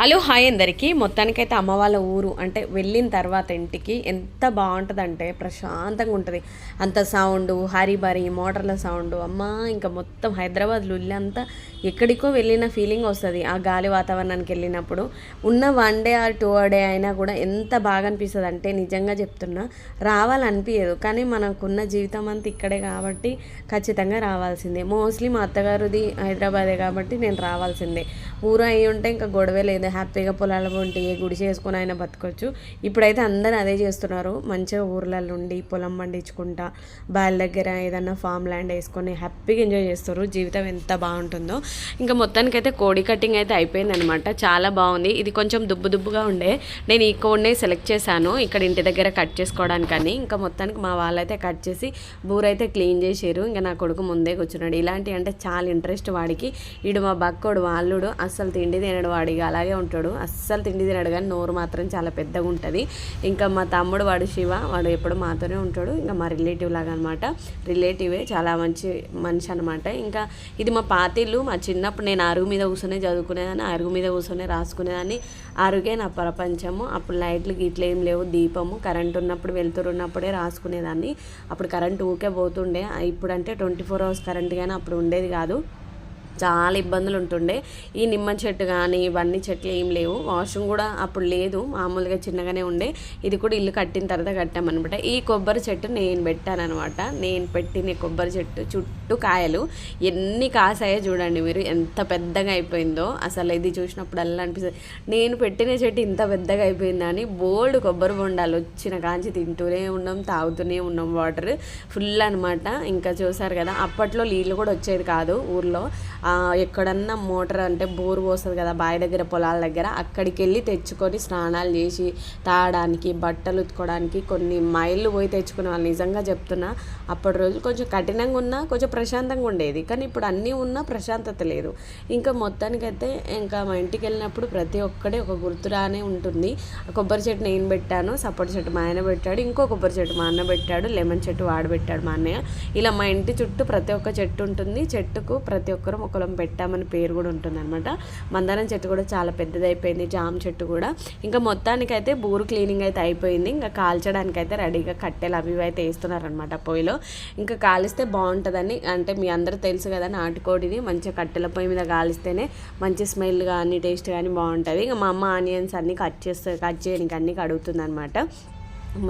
Hello hi అందరికీ. మొత్తానికైతే అమ్మ వాళ్ళ ఊరు అంటే వెళ్ళిన తర్వాత ఇంటికి ఎంత బాగుంటుందంటే ప్రశాంతంగా ఉంటుంది. అంత సౌండ్ హరిబరి మోటార్ల సౌండ్ అమ్మ ఇంకా మొత్తం హైదరాబాద్ లుల్లి అంతా ఎక్కడికో వెళ్ళిన ఫీలింగ్ వస్తుంది ఆ గాలి వాతావరణానికి వెళ్ళినప్పుడు. ఉన్న one day or two day అయినా కూడా ఎంత బాగా అనిపిస్తుంది అంటే నిజంగా చెప్తున్నా రావాలనిపించదు కానీ మనకున్న జీవితం అంతా ఇక్కడే కాబట్టి ఖచ్చితంగా రావాల్సిందే. మోస్ట్లీ మా అత్తగారుది హైదరాబాదే కాబట్టి నేను రావాల్సిందే. ఊరు అయి ఉంటే ఇంకా గొడవే లేదు. హ్యాపీగా పొలాల ఉంటే ఏ గుడి చేసుకుని అయినా బతకొచ్చు. ఇప్పుడైతే అందరూ అదే చేస్తున్నారు. మంచిగా ఊర్లలో ఉండి పొలం పండించుకుంటా బాల దగ్గర ఏదన్నా ఫామ్ ల్యాండ్ వేసుకొని హ్యాపీగా ఎంజాయ్ చేస్తారు. జీవితం ఎంత బాగుంటుందో. ఇంకా మొత్తానికైతే కోడి కటింగ్ అయితే అయిపోయిందనమాట చాలా బాగుంది. ఇది కొంచెం దుబ్బు దుబ్బుగా ఉండే. నేను ఈ కోడ్నే సెలెక్ట్ చేశాను. ఇక్కడ ఇంటి దగ్గర కట్ చేసుకోవడానికని ఇంకా మొత్తానికి మా వాళ్ళైతే కట్ చేసి బూరైతే క్లీన్ చేసారు ఇంకా నా కొడుకు ముందే కూర్చున్నాడు. ఇలాంటివి అంటే చాలా ఇంట్రెస్ట్ వాడికి. ఇడు మా బక్కోడు వాళ్ళుడు అస్సలు తిండి తినడు వాడిగా అలాగే ఉంటాడు. అస్సలు తిండి తినడు కానీ నోరు మాత్రం చాలా పెద్దగా ఉంటుంది. ఇంకా మా తమ్ముడు వాడు శివ వాడు ఎప్పుడు మాతోనే ఉంటాడు. ఇంకా మా రిలేటివ్ లాగా అనమాట రిలేటివే చాలా మంచి మనిషి అనమాట ఇంకా ఇది మా పాతిళ్ళు మా చిన్నప్పుడు నేను అరుగు మీద కూర్చొని చదువుకునేదాన్ని అరుగు మీద కూర్చొని రాసుకునేదాన్ని. అరుగే నా ప్రపంచము. అప్పుడు లైట్లు గిట్లు ఏం లేవు. దీపము కరెంట్ ఉన్నప్పుడు వెళ్తురు ఉన్నప్పుడే రాసుకునేదాన్ని. అప్పుడు కరెంట్ ఊకే పోతుండే. ఇప్పుడంటే ట్వంటీ ఫోర్ అవర్స్ కరెంట్ కానీ అప్పుడు ఉండేది కాదు. చాలా ఇబ్బందులు ఉంటుండే. ఈ నిమ్మ చెట్టు కానీ ఇవన్నీ చెట్లు ఏం లేవు. వాష్రూమ్ కూడా అప్పుడు లేదు. మామూలుగా చిన్నగానే ఉండే. ఇది కూడా ఇల్లు కట్టిన తర్వాత కట్టామన్నమాట. ఈ కొబ్బరి చెట్టు నేను పెట్టానమాట నేను పెట్టిన కొబ్బరి చెట్టు చుట్టూ కాయలు. ఎన్ని కాసాయో చూడండి మీరు ఎంత పెద్దగా అయిపోయిందో. అసలు ఇది చూసినప్పుడల్లా అనిపిస్తుంది. నేను పెట్టిన చెట్టు ఇంత పెద్దగా అయిపోయిందని బోల్డ్ కొబ్బరి బొండాలు వచ్చిన కాంచి తింటూనే ఉన్నాం తాగుతూనే ఉన్నాం వాటర్ ఫుల్ అనమాట ఇంకా చూసారు కదా అప్పట్లో నీళ్ళు కూడా వచ్చేది కాదు ఊర్లో. ఎక్కడన్నా మోటార్ అంటే బోర్ పోస్తుంది కదా బావి దగ్గర పొలాల దగ్గర అక్కడికి వెళ్ళి తెచ్చుకొని స్నానాలు చేసి తాగడానికి బట్టలు ఉతుకోవడానికి కొన్ని మైళ్ళు పోయి తెచ్చుకునే వాళ్ళు. నిజంగా చెప్తున్నా అప్పటి రోజు కొంచెం కఠినంగా ఉన్నా కొంచెం ప్రశాంతంగా ఉండేది. కానీ ఇప్పుడు అన్నీ ఉన్నా ప్రశాంతత లేదు. ఇంకా మొత్తానికైతే ఇంకా మా ఇంటికి వెళ్ళినప్పుడు ప్రతి ఒక్కడే ఒక గుర్తురానే ఉంటుంది. ఆ కొబ్బరి చెట్టు నేను పెట్టాను సపోటా చెట్టు మా ఆయన పెట్టాడు ఇంకో కొబ్బరి చెట్టు మా అన్న పెట్టాడు లెమన్ చెట్టు వాడు పెట్టాడు మా అన్నయ్య. ఇలా మా ఇంటి చుట్టూ ప్రతి ఒక్క చెట్టు ఉంటుంది. చెట్టుకు ప్రతి ఒక్కరు కులం పెట్టామని పేరు కూడా ఉంటుందన్నమాట. మందారం చెట్టు కూడా చాలా పెద్దదైపోయింది జామ చెట్టు కూడా. ఇంకా మొత్తానికైతే బూరు క్లీనింగ్ అయితే అయిపోయింది. ఇంకా కాల్చడానికి అయితే రెడీగా కట్టెలు అవి ఇవి అయితే వేస్తున్నారనమాట పొయ్యిలో. ఇంకా కాలిస్తే బాగుంటుందని అంటే మీ అందరూ తెలుసు కదా నాటుకోడిని మంచిగా కట్టెల పొయ్యి మీద కాలిస్తేనే మంచి స్మెల్ కానీ టేస్ట్ కానీ బాగుంటుంది. ఇంకా మా అమ్మ ఆనియన్స్ అన్నీ కట్ చేస్తే కట్ చేయడానికి అన్నీ కడుగుతుంది అనమాట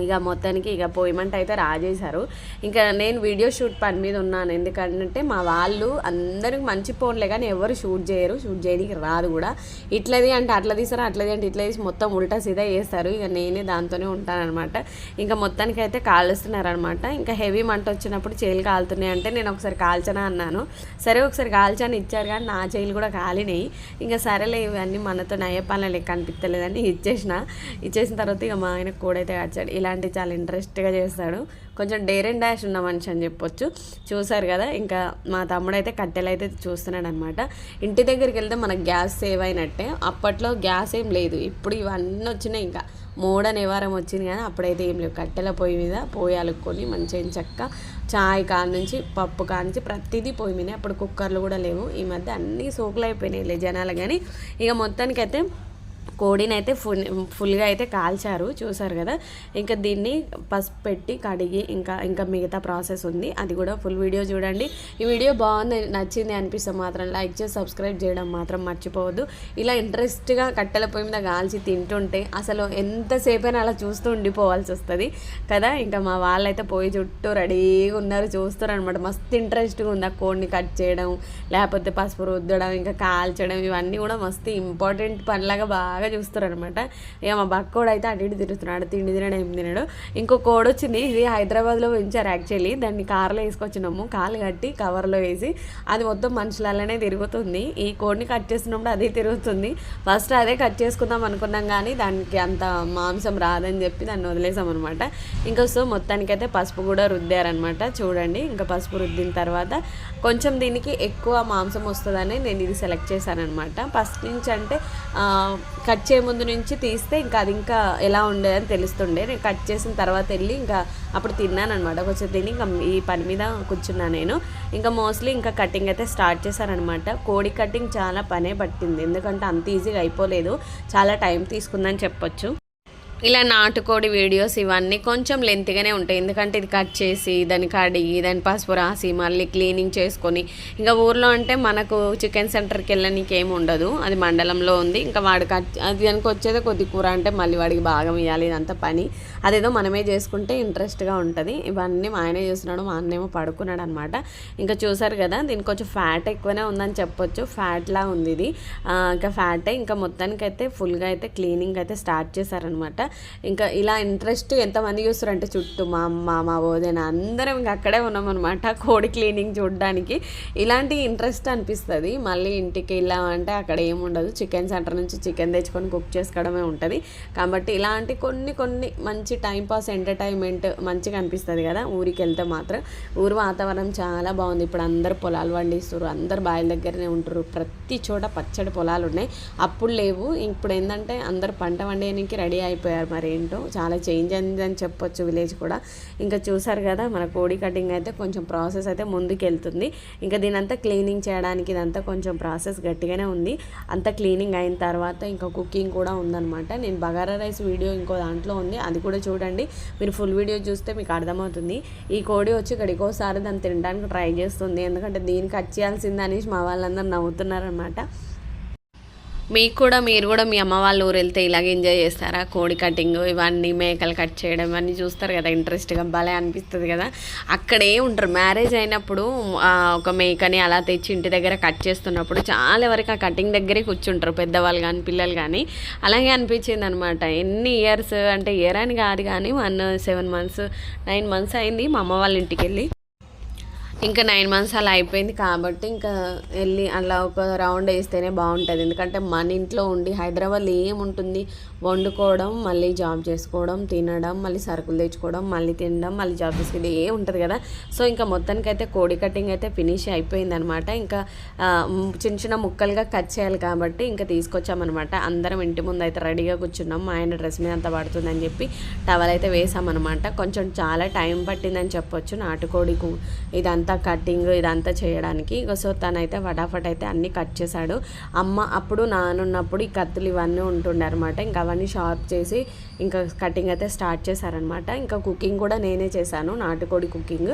ఇక మొత్తానికి ఇక పోయమంట అయితే రాజేశారు. ఇంకా నేను వీడియో షూట్ పని మీద ఉన్నాను. ఎందుకంటే మా వాళ్ళు అందరికి మంచి ఫోన్లే కానీ ఎవరు షూట్ చేయరు. షూట్ చేయడానికి రాదు కూడా. ఇట్లది అంటే అట్లా తీసారు అట్లది అంటే ఇట్లా తీసి మొత్తం ఉల్టా సీదా చేస్తారు. ఇక నేనే దాంతోనే ఉంటానన్నమాట. ఇంకా మొత్తానికి అయితే కాలుస్తున్నారనమాట ఇంకా హెవీ మంట వచ్చినప్పుడు చేలు కాలుతున్నాయి అంటే నేను ఒకసారి కాల్చనా అన్నాను. సరే ఒకసారి కాల్చాను ఇచ్చారు కానీ నా చేలు కూడా కాలినాయి. ఇంకా సరేలే ఇవన్నీ మనతో నయ్య లెక్క అనిపించలేదని ఇచ్చేసిన ఇచ్చేసిన తర్వాత ఇక మా ఆయన కూడైతే కట్టాడు ఇలాంటి చాలా ఇంట్రెస్ట్గా చేస్తాడు. కొంచెం డేర్ అండ్ డాష్ ఉన్న మనిషి అని చెప్పొచ్చు. చూసారు కదా ఇంకా మా తమ్ముడు అయితే కట్టెలు అయితే చూస్తున్నాడు అనమాట ఇంటి దగ్గరికి వెళ్తే మనకు గ్యాస్ సేవ్ అయినట్టే. అప్పట్లో గ్యాస్ ఏం లేదు. ఇప్పుడు ఇవన్నీ వచ్చినాయి ఇంకా. మూడ నివారం వచ్చింది కానీ అప్పుడైతే ఏం లేవు. కట్టెల పొయ్యి మీద పోయి అలుక్కొని మంచిగా చక్క చాయ్ కాడ నుంచి పప్పు కాడ నుంచి ప్రతిదీ పొయ్యి మీద. అప్పుడు కుక్కర్లు కూడా లేవు. ఈ మధ్య అన్నీ సోకులు అయిపోయినాయి జనాలు కానీ. ఇక మొత్తానికైతే కోడిని అయితే ఫుల్ ఫుల్గా అయితే కాల్చారు చూసారు కదా. ఇంకా దీన్ని పసుపు పెట్టి కడిగి ఇంకా ఇంకా మిగతా ప్రాసెస్ ఉంది. అది కూడా ఫుల్ వీడియో చూడండి. ఈ వీడియో బాగుంది నచ్చింది అనిపిస్తే మాత్రం లైక్ చేసి సబ్స్క్రైబ్ చేయడం మాత్రం మర్చిపోవద్దు. ఇలా ఇంట్రెస్ట్గా కట్టెల పొయ్యి మీద కాల్చి తింటుంటే అసలు ఎంతసేపైనా అలా చూస్తూ ఉండిపోవాల్సి వస్తుంది కదా. ఇంకా మా వాళ్ళైతే పోయి చుట్టూ రెడీగా ఉన్నారు చూస్తారు అనమాట మస్తు ఇంట్రెస్ట్గా ఉంది ఆ కోడిని కట్ చేయడం లేకపోతే పసుపు రుద్దడం ఇంకా కాల్చడం ఇవన్నీ కూడా మస్తు ఇంపార్టెంట్ పనిలాగా బాగా బాగా చూస్తారనమాట. ఇక మా బక్కోడు అయితే అటు ఇటు తిరుగుతున్నాడు తిండి తినడం ఏం తినడు. ఇంకో కోడ్ వచ్చింది ఇది హైదరాబాద్లో పెంచారు యాక్చువల్లీ. దాన్ని కార్లో వేసుకొచ్చినాము కాలు కట్టి కవర్లో వేసి అది మొత్తం మనుషులలోనే తిరుగుతుంది. ఈ కోడిని కట్ చేసినప్పుడు అదే తిరుగుతుంది. ఫస్ట్ అదే కట్ చేసుకుందాం అనుకున్నాం కానీ దానికి అంత మాంసం రాదని చెప్పి దాన్ని వదిలేసాం అనమాట ఇంకా సో మొత్తానికైతే పసుపు కూడా రుద్దారనమాట. చూడండి ఇంకా పసుపు రుద్దిన తర్వాత కొంచెం దీనికి ఎక్కువ మాంసం వస్తుందని నేను ఇది సెలెక్ట్ చేశాను అనమాట ఫస్ట్ నుంచి అంటే కట్ చేయ ముందు నుంచి తీస్తే ఇంకా అది ఇంకా ఎలా ఉండేదని తెలుస్తుండే. నేను కట్ చేసిన తర్వాత వెళ్ళి ఇంకా అప్పుడు తిన్నాను అనమాట కొంచెం తిని ఇంకా ఈ పని మీద కూర్చున్నాను నేను. ఇంకా మోస్ట్లీ ఇంకా కటింగ్ అయితే స్టార్ట్ చేశానమాట కోడి కటింగ్ చాలా పనే పట్టింది. ఎందుకంటే అంత ఈజీగా అయిపోలేదు. చాలా టైం తీసుకుందని చెప్పొచ్చు. ఇలా నాటుకోడి వీడియోస్ ఇవన్నీ కొంచెం లెంత్గానే ఉంటాయి. ఎందుకంటే ఇది కట్ చేసి దాన్ని కడిగి దాని పసుపు రాసి మళ్ళీ క్లీనింగ్ చేసుకొని ఇంకా ఊర్లో అంటే మనకు చికెన్ సెంటర్కి వెళ్ళడానికి ఏమి ఉండదు. అది మండలంలో ఉంది. ఇంకా వాడు కట్ అది దానికి వచ్చేది కొద్ది కూర అంటే మళ్ళీ వాడికి భాగం ఇవ్వాలి ఇదంతా పని. అదేదో మనమే చేసుకుంటే ఇంట్రెస్ట్గా ఉంటుంది. ఇవన్నీ మా ఆయనే చేస్తున్నాడు మా అన్నేమో పడుకున్నాడు అనమాట ఇంకా చూసారు కదా దీనికి కొంచెం ఫ్యాట్ ఎక్కువనే ఉందని చెప్పొచ్చు. ఫ్యాట్లా ఉంది ఇది. ఇంకా ఫ్యాటే ఇంకా మొత్తానికి అయితే ఫుల్గా అయితే క్లీనింగ్ అయితే స్టార్ట్ చేశారనమాట. ఇంకా ఇలా ఇంట్రెస్ట్ ఎంతమంది చూస్తారంటే చుట్టూ మా అమ్మ మా వదిన అందరం ఇంకా అక్కడే ఉన్నామన్నమాట కోడి క్లీనింగ్ చూడడానికి. ఇలాంటి ఇంట్రెస్ట్ అనిపిస్తుంది. మళ్ళీ ఇంటికి వెళ్ళామంటే అక్కడ ఏముండదు చికెన్ సెంటర్ నుంచి చికెన్ తెచ్చుకొని కుక్ చేసుకోవడమే ఉంటుంది. కాబట్టి ఇలాంటి కొన్ని కొన్ని మంచి మంచి టైంపాస్ ఎంటర్టైన్మెంట్ మంచిగా అనిపిస్తుంది కదా? ఊరికి వెళ్తే మాత్రం. ఊరు వాతావరణం చాలా బాగుంది. ఇప్పుడు అందరు పొలాలు పండిస్తారు అందరు బావిల దగ్గరనే ఉంటారు ప్రతి చోట పచ్చడి పొలాలు ఉన్నాయి. అప్పుడు లేవు. ఇప్పుడు ఏంటంటే అందరు పంట వండేయడానికి రెడీ అయిపోయారు మరి ఏంటో. చాలా చేంజ్ అయిందని చెప్పొచ్చు విలేజ్ కూడా. ఇంకా చూసారు కదా? మన కోడి కటింగ్ అయితే కొంచెం ప్రాసెస్ అయితే ముందుకు వెళ్తుంది ఇంకా దీనంతా క్లీనింగ్ చేయడానికి ఇదంతా కొంచెం ప్రాసెస్ గట్టిగానే ఉంది. అంతా క్లీనింగ్ అయిన తర్వాత ఇంకా కుకింగ్ కూడా ఉందన్నమాట. నేను బగారా రైస్ వీడియో ఇంకో దాంట్లో ఉంది. అది కూడా చూడండి. మీరు ఫుల్ వీడియో చూస్తే మీకు అర్థమవుతుంది. ఈ కోడి వచ్చి ఇక్కడికోసారి దాన్ని తినడానికి ట్రై చేస్తుంది. ఎందుకంటే దీనికి వచ్చేయాల్సింది అనేసి మా వాళ్ళందరూ నవ్వుతున్నారనమాట మీకు కూడా మీరు కూడా మీ అమ్మ వాళ్ళ ఊరు వెళ్తే ఇలాగే ఎంజాయ్ చేస్తారా? కోడి కటింగ్ ఇవన్నీ మేకలు కట్ చేయడం ఇవన్నీ చూస్తారు కదా ఇంట్రెస్ట్గా భలే అనిపిస్తుంది కదా. అక్కడే ఉంటారు. మ్యారేజ్ అయినప్పుడు ఒక మేకని అలా తెచ్చి ఇంటి దగ్గర కట్ చేస్తున్నప్పుడు చాలా వరకు ఆ కటింగ్ దగ్గరే కూర్చుంటారు. పెద్దవాళ్ళు కానీ పిల్లలు కానీ అలాగే అనిపించింది అనమాట ఎన్ని ఇయర్స్ అంటే ఇయర్ అని కాదు కానీ one seven months nine months అయింది మా అమ్మ వాళ్ళ ఇంటికి వెళ్ళి ఇంకా నైన్ మంత్స్ అలా అయిపోయింది కాబట్టి ఇంకా వెళ్ళి అలా ఒక రౌండ్ వేస్తేనే బాగుంటుంది. ఎందుకంటే మన ఇంట్లో ఉండి హైదరాబాద్లో ఏముంటుంది? వండుకోవడం మళ్ళీ జాబ్ చేసుకోవడం తినడం మళ్ళీ సరుకులు తెచ్చుకోవడం మళ్ళీ తినడం మళ్ళీ జాబ్ చేసుకోవడం ఏ ఉంటుంది కదా? సో ఇంకా మొత్తానికి అయితే కోడి కటింగ్ అయితే ఫినిష్ అయిపోయింది అనమాట ఇంకా చిన్న చిన్న ముక్కలుగా కట్ చేయాలి కాబట్టి ఇంకా తీసుకొచ్చామన్నమాట. అందరం ఇంటి ముందు అయితే రెడీగా కూర్చున్నాం. మా ఆయన డ్రెస్ మీద అంత పడుతుందని చెప్పి టవల్ అయితే వేసామన్నమాట. కొంచెం చాలా టైం పట్టిందని చెప్పొచ్చు. నాటుకోడి ఇదంతా ఇదంతా కటింగ్ ఇదంతా చేయడానికి. ఇక సో తనైతే ఫటాఫట్ అయితే అన్నీ కట్ చేశాడు. అమ్మ అప్పుడు నానున్నప్పుడు ఈ కత్తులు ఇవన్నీ ఉంటుండే అనమాట ఇంకా అవన్నీ షార్ప్ చేసి ఇంకా కటింగ్ అయితే స్టార్ట్ చేశారనమాట ఇంకా కుకింగ్ కూడా నేనే చేశాను నాటుకోడి కుకింగ్.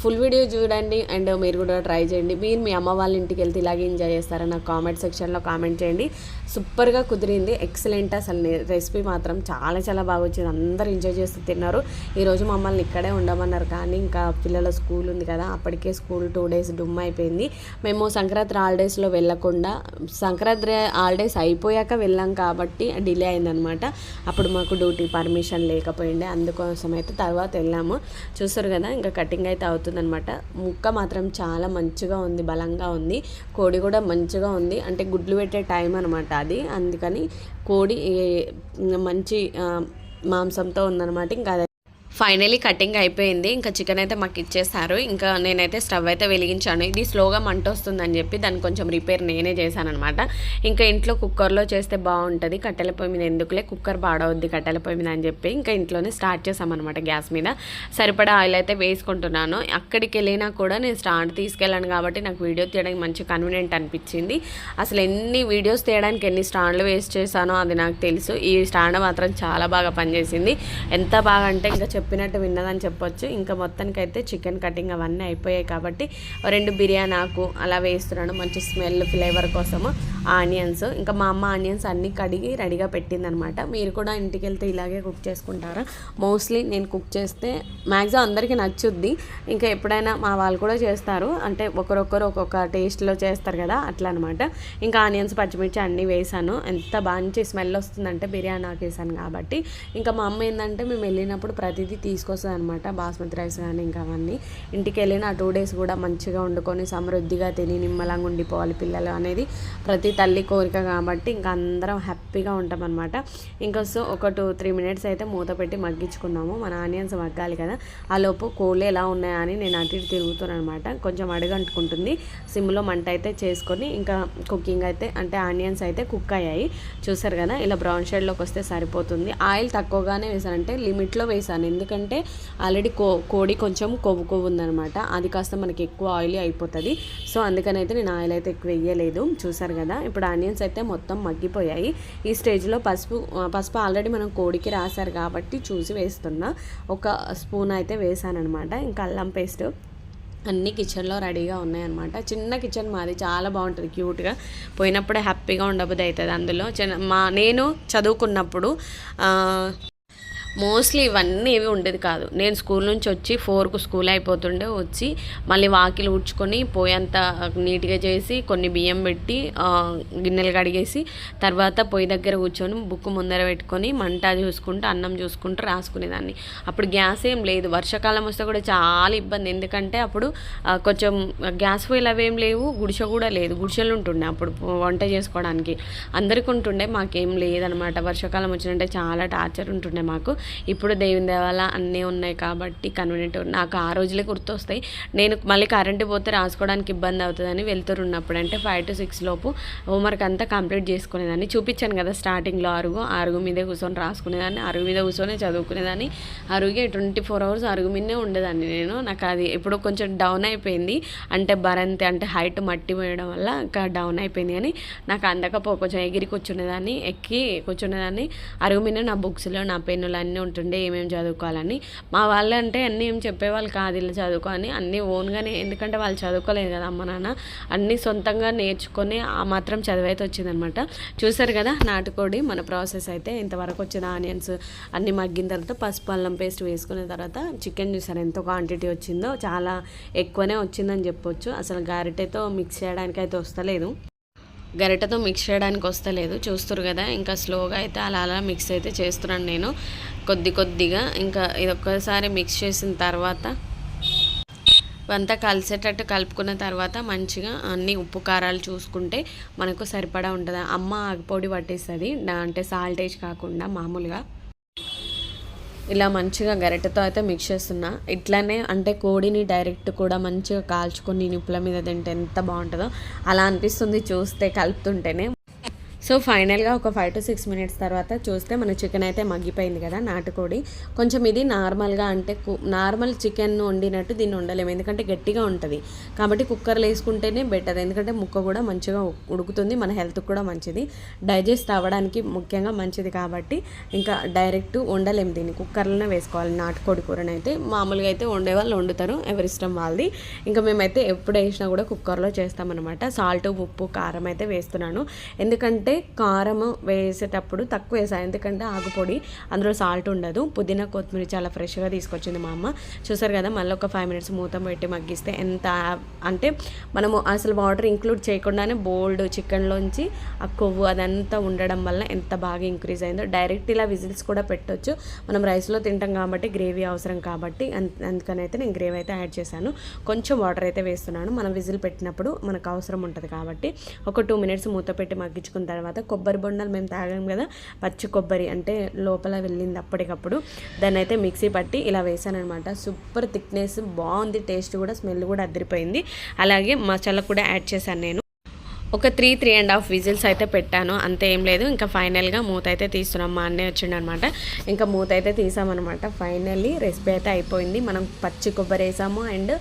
ఫుల్ వీడియో చూడండి అండ్ మీరు కూడా ట్రై చేయండి. మీరు మీ అమ్మ వాళ్ళ ఇంటికి వెళ్తే ఇలాగే ఎంజాయ్ చేస్తారని నాకు కామెంట్ సెక్షన్లో కామెంట్ చేయండి. సూపర్గా కుదిరింది ఎక్సలెంట్ అసలు రెసిపీ మాత్రం చాలా చాలా బాగా వచ్చింది. అందరూ ఎంజాయ్ చేస్తూ తిన్నారు. ఈరోజు మమ్మల్ని ఇక్కడే ఉండమన్నారు కానీ ఇంకా పిల్లల స్కూల్ ఉంది కదా అప్పటికే స్కూల్ టూ డేస్ డుమ్ అయిపోయింది. మేము సంక్రాంతి హాలిడేస్లో వెళ్ళకుండా సంక్రాంతి హాలిడేస్ అయిపోయాక వెళ్ళాం కాబట్టి డిలే అయిందనమాట. అప్పుడు మాకు డ్యూటీ పర్మిషన్ లేకపోయిండే అందుకోసం అయితే తర్వాత వెళ్ళాము. చూస్తారు కదా ఇంకా కటింగ్ అయితే అవుతుందనమాట. ముక్క మాత్రం చాలా మంచిగా ఉంది బలంగా ఉంది. కోడి కూడా మంచిగా ఉంది. అంటే గుడ్లు పెట్టే టైం అనమాట అది. అందుకని కోడి మంచి మాంసంతో ఉందన్నమాట ఇంకా ఫైనలీ కటింగ్ అయిపోయింది. ఇంకా చికెన్ అయితే మాకు ఇచ్చేసారు. ఇంకా నేనైతే స్టవ్ అయితే వెలిగించాను. ఇది స్లోగా మంట వస్తుందని చెప్పి దాన్ని కొంచెం రిపేర్ నేనే చేశానమాట ఇంకా ఇంట్లో కుక్కర్లో చేస్తే బాగుంటుంది. కట్టెల పొయ్యి మీద ఎందుకులే కుక్కర్ పాడవద్ది కట్టెల పొయ్యి మీద అని చెప్పి ఇంకా ఇంట్లోనే స్టార్ట్ చేసామన్నమాట గ్యాస్ మీద. సరిపడా ఆయిల్ అయితే వేసుకుంటున్నాను. అక్కడికి వెళ్ళినా కూడా నేను స్టాండ్ తీసుకెళ్ళాను కాబట్టి నాకు వీడియో తీయడానికి మంచి కన్వీనియంట్ అనిపించింది. అసలు ఎన్ని వీడియోస్ తీయడానికి ఎన్ని స్టాండ్లు వేస్ట్ చేశానో అది నాకు తెలుసు. ఈ స్టాండ్ మాత్రం చాలా బాగా పనిచేసింది. ఎంత బాగా అంటే ఇంకా చెప్పినట్టు విన్నదని చెప్పొచ్చు. ఇంకా మొత్తానికి అయితే చికెన్ కటింగ్ అవన్నీ అయిపోయాయి కాబట్టి రెండు బిర్యానీ ఆకు అలా వేస్తున్నాను మంచి స్మెల్ ఫ్లేవర్ కోసము ఆనియన్స్. ఇంకా మా అమ్మ ఆనియన్స్ అన్నీ కడిగి రెడీగా పెట్టిందనమాట. మీరు కూడా ఇంటికి వెళ్తే ఇలాగే కుక్ చేసుకుంటారా? మోస్ట్లీ నేను కుక్ చేస్తే మ్యాక్సిమం అందరికీ నచ్చుద్ది. ఇంకా ఎప్పుడైనా మా వాళ్ళు కూడా చేస్తారు. అంటే ఒకరొకరు ఒక్కొక్క టేస్ట్లో చేస్తారు కదా అట్లా అనమాట. ఇంకా ఆనియన్స్ పచ్చిమిర్చి అన్నీ వేసాను. ఎంత మంచి స్మెల్ వస్తుందంటే బిర్యానీ ఆకేసాను వేసాను కాబట్టి. ఇంకా మా అమ్మ ఏంటంటే మేము వెళ్ళినప్పుడు ప్రతిదీ తీసుకొస్తుంది అనమాట బాస్మతి రైస్ కానీ ఇంకా అవన్నీ. ఇంటికి వెళ్ళిన ఆ టూ డేస్ కూడా మంచిగా వండుకొని సమృద్ధిగా తిని నిమ్మలంగా ఉండిపోవాలి పిల్లలు అనేది ప్రతి తల్లి కోరిక కాబట్టి ఇంకా అందరం హ్యాపీగా ఉంటాం అనమాట ఇంకా సో ఒక టూ త్రీ మినిట్స్ అయితే మూత పెట్టి మగ్గించుకున్నాము. మన ఆనియన్స్ మగ్గాలి కదా. ఆ లోపు కోళ్ళు ఎలా ఉన్నాయా అని నేను అటు ఇటు తిరుగుతున్నాను అనమాట కొంచెం అడుగంటుకుంటుంది. సిమ్లో మంట అయితే చేసుకొని ఇంకా కుకింగ్ అయితే అంటే ఆనియన్స్ అయితే కుక్ అయ్యాయి. చూసారు కదా ఇలా బ్రౌన్ షేడ్లోకి వస్తే సరిపోతుంది. ఆయిల్ తక్కువగానే వేసాను. అంటే లిమిట్లో వేసాను. ఎందుకంటే ఎందుకంటే ఆల్రెడీ కో కోడి కొంచెం కొవ్వు కొవ్వు ఉందనమాట అది కాస్త మనకి ఎక్కువ ఆయిలీ అయిపోతుంది. సో అందుకని అయితే నేను ఆయిల్ అయితే ఎక్కువ వేయలేదు. చూసారు కదా? ఇప్పుడు ఆనియన్స్ అయితే మొత్తం మగ్గిపోయాయి. ఈ స్టేజ్లో పసుపు పసుపు ఆల్రెడీ మనం కోడికి రాశారు కాబట్టి చూసి వేస్తున్నా. ఒక స్పూన్ అయితే వేసానమాట ఇంకా అల్లం పేస్ట్ అన్ని కిచెన్లో రెడీగా ఉన్నాయన్నమాట. చిన్న కిచెన్ మాది. చాలా బాగుంటుంది. క్యూట్గా. పోయినప్పుడే హ్యాపీగా ఉండబుద్ది అవుతుంది అందులో. చిన్న మా నేను చదువుకున్నప్పుడు మోస్ట్లీ ఇవన్నీ ఏవి ఉండేది కాదు. నేను స్కూల్ నుంచి వచ్చి ఫోర్కు స్కూల్ అయిపోతుండే వచ్చి మళ్ళీ వాకిలు ఊడ్చుకొని పోయంత నీట్గా చేసి కొన్ని బియ్యం పెట్టి గిన్నెలు కడిగేసి తర్వాత పొయ్యి దగ్గర కూర్చొని బుక్ ముందర పెట్టుకొని మంట చూసుకుంటూ అన్నం చూసుకుంటూ రాసుకునేదాన్ని. అప్పుడు గ్యాస్ ఏం లేదు. వర్షాకాలం వస్తే కూడా చాలా ఇబ్బంది. ఎందుకంటే అప్పుడు కొంచెం గ్యాస్ పొయ్యిలు అవేం లేవు. గుడిసె కూడా లేదు. గుడిసెలు ఉంటుండే అప్పుడు వంట చేసుకోవడానికి. అందరికీ ఉంటుండే. మాకేం లేదనమాట. వర్షాకాలం వచ్చినట్టే చాలా టార్చర్ ఉంటుండే మాకు. ఇప్పుడు దేవుని దేవాల అన్నీ ఉన్నాయి కాబట్టి కన్వీనియంట్ నాకు ఆ రోజులే గుర్తొస్తాయి. నేను మళ్ళీ కరెంటు పోతే రాసుకోవడానికి ఇబ్బంది అవుతుందని వెళ్తున్నప్పుడు అంటే ఫైవ్ టు సిక్స్ లోపు హోంవర్క్ అంతా కంప్లీట్ చేసుకునేదాన్ని. చూపించాను కదా స్టార్టింగ్లో అరుగు అరుగు మీదే కూర్చొని రాసుకునేదాన్ని అరుగు మీద కూర్చొని చదువుకునేదాన్ని. అరుగే ట్వంటీ ఫోర్ అవర్స్ అరుగు మీదనే ఉండేదాన్ని నేను. నాకు అది ఇప్పుడు కొంచెం డౌన్ అయిపోయింది. అంటే బరంతి అంటే హైట్ మట్టి పోయడం వల్ల ఇంకా డౌన్ అయిపోయింది కానీ నాకు అందకపో కొంచెం ఎగిరి కూర్చునేదాన్ని ఎక్కి కూర్చునేదాన్ని. అరుగు మీద నా బుక్స్లో నా పెన్నులు అన్నీ ఉంటుండే ఏమేమి చదువుకోవాలని. మా వాళ్ళు అంటే అన్నీ ఏం చెప్పేవాళ్ళు కాదు ఇలా చదువుకో అని అన్నీ ఓన్గానే ఎందుకంటే వాళ్ళు చదువుకోలేదు కదా అమ్మ నాన్న. అన్నీ సొంతంగా నేర్చుకొని ఆ మాత్రం చదివైతే వచ్చిందనమాట. చూసారు కదా నాటుకోడి మన ప్రాసెస్ అయితే ఇంతవరకు వచ్చిన ఆనియన్స్ అన్నీ మగ్గిన తర్వాత పసుపు అల్లం పేస్ట్ వేసుకున్న తర్వాత చికెన్ చూసారు ఎంతో క్వాంటిటీ వచ్చిందో. చాలా ఎక్కువనే వచ్చిందని చెప్పొచ్చు. అసలు గారెటేతో మిక్స్ చేయడానికి అయితే వస్తలేదు. గరిటతో మిక్స్ చేయడానికి వస్తలేదు. చూస్తారు కదా ఇంకా స్లోగా అయితే అలా అలా మిక్స్ అయితే చేస్తున్నాను నేను. కొద్ది కొద్దిగా ఇంకా ఇది ఒక్కసారి మిక్స్ చేసిన తర్వాత అంతా కలిసేటట్టు కలుపుకున్న తర్వాత మంచిగా అన్ని ఉప్పు కారాలు చూసుకుంటే మనకు సరిపడా ఉంటుంది. అమ్మ ఆగిపోడి పట్టేస్తుంది. అంటే సాల్టేజ్ కాకుండా మామూలుగా. ఇలా మంచిగా గరిటెతో అయితే మిక్స్ చేస్తున్నా. ఇట్లానే అంటే కోడిని డైరెక్ట్ కూడా మంచిగా కాల్చుకొని నిప్పుల మీద తింటే ఎంత బాగుంటుందో అలా అనిపిస్తుంది చూస్తే కలుపుతుంటేనే. సో ఫైనల్గా ఒక ఫైవ్ టు సిక్స్ మినిట్స్ తర్వాత చూస్తే మన చికెన్ అయితే మగ్గిపోయింది కదా నాటుకోడి. కొంచెం ఇది నార్మల్గా అంటే నార్మల్ చికెన్ వండినట్టు దీన్ని వండలేము ఎందుకంటే గట్టిగా ఉంటుంది. కాబట్టి కుక్కర్లో వేసుకుంటేనే బెటర్ ఎందుకంటే ముక్క కూడా మంచిగా ఉడుకుతుంది. మన హెల్త్కి కూడా మంచిది. డైజెస్ట్ అవ్వడానికి ముఖ్యంగా మంచిది కాబట్టి ఇంకా డైరెక్ట్ వండలేము దీన్ని. కుక్కర్లోనే వేసుకోవాలి. నాటుకోడి కూరనైతే మామూలుగా అయితే వండే వాళ్ళు వండుతారు. ఎవరిష్టం వాళ్ళది. ఇంకా మేమైతే ఎప్పుడు వేసినా కూడా కుక్కర్లో చేస్తామన్నమాట. సాల్ట్ ఉప్పు కారం అయితే వేస్తున్నాను. ఎందుకంటే కారం వేసేటప్పుడు తక్కువ వేసాను ఎందుకంటే ఆకుపొడి అందులో సాల్ట్ ఉండదు. పుదీనా కొత్తిమీర చాలా ఫ్రెష్గా తీసుకొచ్చింది మా అమ్మ. చూసారు కదా మళ్ళీ ఒక ఫైవ్ మినిట్స్ మూత పెట్టి మగ్గిస్తే ఎంత అంటే మనము అసలు వాటర్ ఇంక్లూడ్ చేయకుండానే బోల్డ్ చికెన్లోంచి ఆ కొవ్వు అదంతా ఉండడం వల్ల ఎంత బాగా ఇంక్రీజ్ అయిందో. డైరెక్ట్ ఇలా విజిల్స్ కూడా పెట్టొచ్చు. మనం రైస్లో తింటాం కాబట్టి గ్రేవీ అవసరం కాబట్టి అందుకని అయితే నేను గ్రేవీ అయితే యాడ్ చేశాను. కొంచెం వాటర్ అయితే వేస్తున్నాను. మనం విజిల్ పెట్టినప్పుడు మనకు అవసరం ఉంటుంది కాబట్టి ఒక టూ మినిట్స్ మూత పెట్టి మగ్గించుకున్న తర్వాత తర్వాత కొబ్బరి బొండాలు మేము తాగాం కదా పచ్చి కొబ్బరి అంటే లోపల వెళ్ళింది అప్పటికప్పుడు. దాన్ని అయితే మిక్సీ పట్టి ఇలా వేసాను అనమాట సూపర్ థిక్నెస్ బాగుంది టేస్ట్ కూడా స్మెల్ కూడా అదిరిపోయింది. అలాగే మసాలా కూడా యాడ్ చేశాను నేను. ఒక three three and half whistles అయితే పెట్టాను. అంతే ఏం లేదు. ఇంకా ఫైనల్గా మూత అయితే తీస్తున్నాం. మా అన్నయ్య వచ్చిండనమాట. ఇంకా మూత అయితే తీసామన్నమాట ఫైనల్లీ రెసిపీ అయితే అయిపోయింది. మనం పచ్చి కొబ్బరి వేసాము. అండ్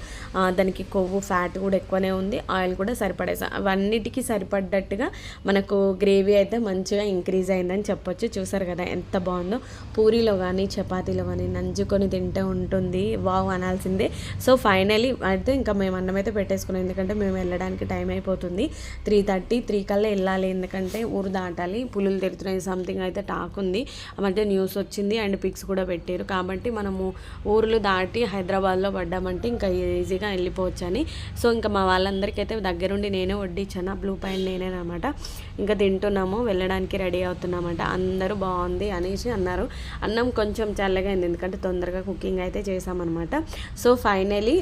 దానికి కొవ్వు ఫ్యాట్ కూడా ఎక్కువనే ఉంది. ఆయిల్ కూడా సరిపడేసాం. అవన్నిటికీ సరిపడ్డట్టుగా మనకు గ్రేవీ అయితే మంచిగా ఇంక్రీజ్ అయిందని చెప్పొచ్చు. చూసారు కదా ఎంత బాగుందో. పూరీలో కానీ చపాతీలో కానీ నంజుకొని తింటే ఉంటుంది. వావ్ అనాల్సిందే. సో ఫైనలీ అయితే ఇంకా మేము అన్నం అయితే పెట్టేసుకున్నాం. ఎందుకంటే మేము వెళ్ళడానికి టైం అయిపోతుంది. త్రీ థర్టీ త్రీ కల్లా వెళ్ళాలి. ఎందుకంటే ఊరు దాటాలి. పులులు తిరుగుతున్నాయి సంథింగ్ అయితే టాక్ ఉంది. ఆ మధ్య న్యూస్ వచ్చింది. అండ్ పిక్స్ కూడా పెట్టారు. కాబట్టి మనము ఊర్లు దాటి హైదరాబాద్లో పడ్డామంటే ఇంకా ఈజీగా వెళ్ళిపోవచ్చు అని సో ఇంకా మా వాళ్ళందరికీ అయితే దగ్గరుండి నేనే వడ్డించాను. బ్లూ పాయింట్ నేనేనమాట ఇంకా తింటున్నాము. వెళ్ళడానికి రెడీ అవుతున్నామంట. అందరూ బాగుంది అనేసి అన్నారు. అన్నం కొంచెం చల్లగా అయింది. ఎందుకంటే తొందరగా కుకింగ్ అయితే చేసామన్నమాట సో ఫైనలీ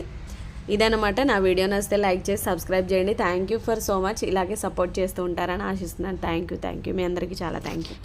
ఇదనమాట నా వీడియో నచ్చితే లైక్ చేసి సబ్స్క్రైబ్ చేయండి. Thank you for so much ఇలాగే సపోర్ట్ చేస్తూ ఉంటారని ఆశిస్తున్నాను. థ్యాంక్ యూ థ్యాంక్ యూ మీ అందరికీ చాలా థ్యాంక్ యూ